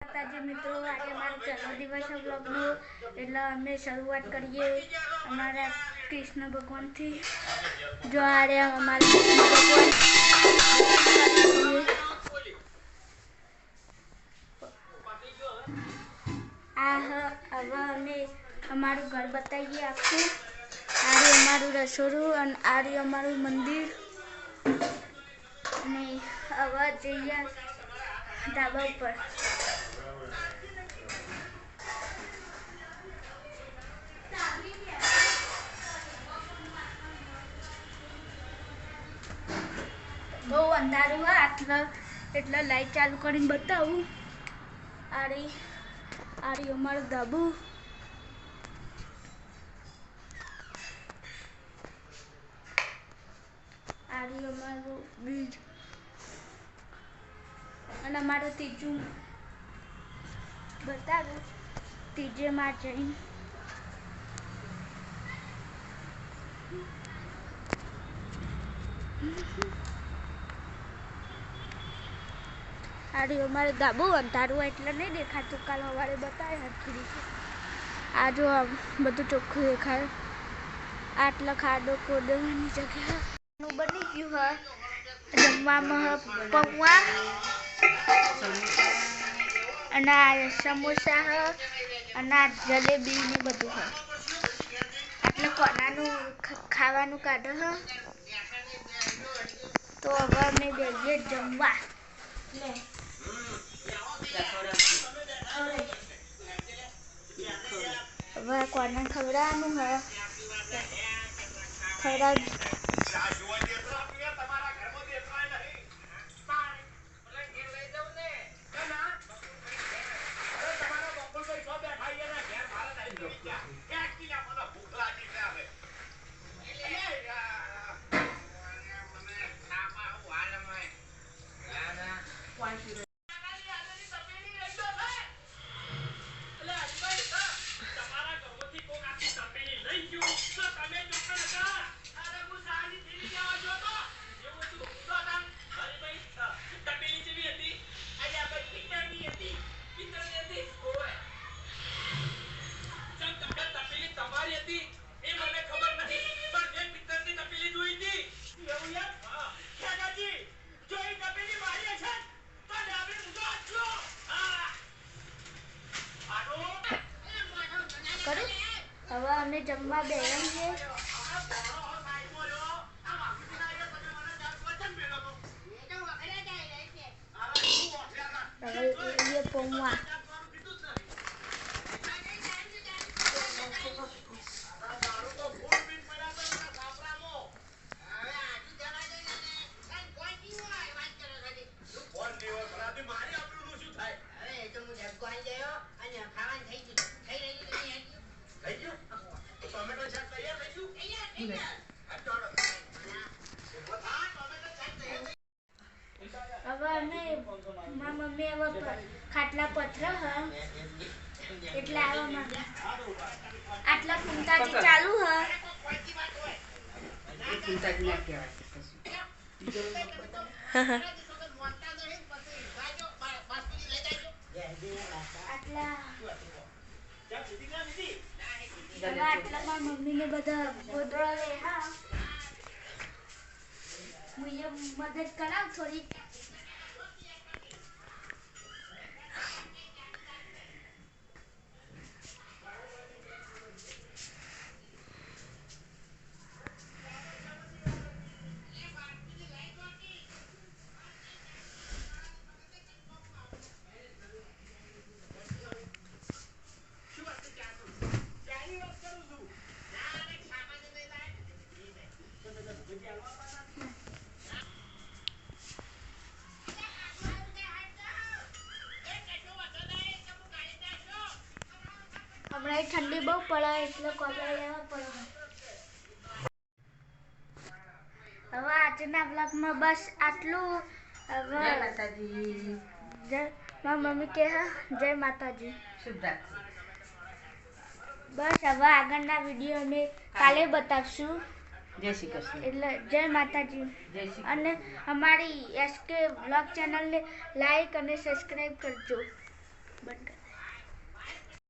માતાજી મિત્રો, આજે મારો જન્મદિવસ દિવસ એટલે અમે શરૂઆત કરીએ અમારા કૃષ્ણ ભગવાનથી. જો આ રહ્યા અમારા કૃષ્ણ ભગવાન હવે અમે અમારું ઘર બતાવીએ આખું. આ રહ્યું અમારું રસોડું અને આ અમારું મંદિર. અને હવે જઈએ ધાબા ઉપર. બહુ અંધારું હોય આટલા એટલે લાઈટ ચાલુ કરીને બતાવું. આરી આરી અમારું ધાબુ. આ અમારું બીજ. અને અમારું ત્રીજું બતાવું ત્રીજે માં જઈને આડી અમારે ગાબો અંધારું એટલે નહીં દેખાતું. કાલ અમારે બતાવે હરખી રીતે આ જો બધું ચોખ્ખું દેખાય. આટલા ખાડો કોદવાની જગ્યા બની ગયું હોય. જમવામાં હ પૌવા. અને આ સમોસા, હ અને આ જલેબી ને બધું હ. એટલે કોનાનું ખાવાનું કાઢો હ. તો હવે અમે જઈએ જમવા. લે. હવે કોને ખવડાવવાનું હ? ખવડાવ. Yeah. જમવા બેસીએ એ પૌવા. હવે અમે મારા મમ્મી હવે ખાટલા પથરા હ. એટલે માંગે આટલા કુંતાજી ચાલુ હ. આટલા મમ્મીને બધા ગોદડા લે હા હું મદદ કરાવ થોડી ઠંડી બહુ પડે એટલે કોલર લેવા પડે. હવે આજના બ્લોગમાં બસ આટલું. હવે જય માતાજી. જય મારી મમ્મી કે જય માતાજી. બસ હવે આગળના વીડિયો અમે કાલે. બતાવશું. જય શ્રી કૃષ્ણ. એટલે જય માતાજી. અને અમારી એસકે બ્લોગ ચેનલને લાઈક અને સબસ્ક્રાઈબ કરજો.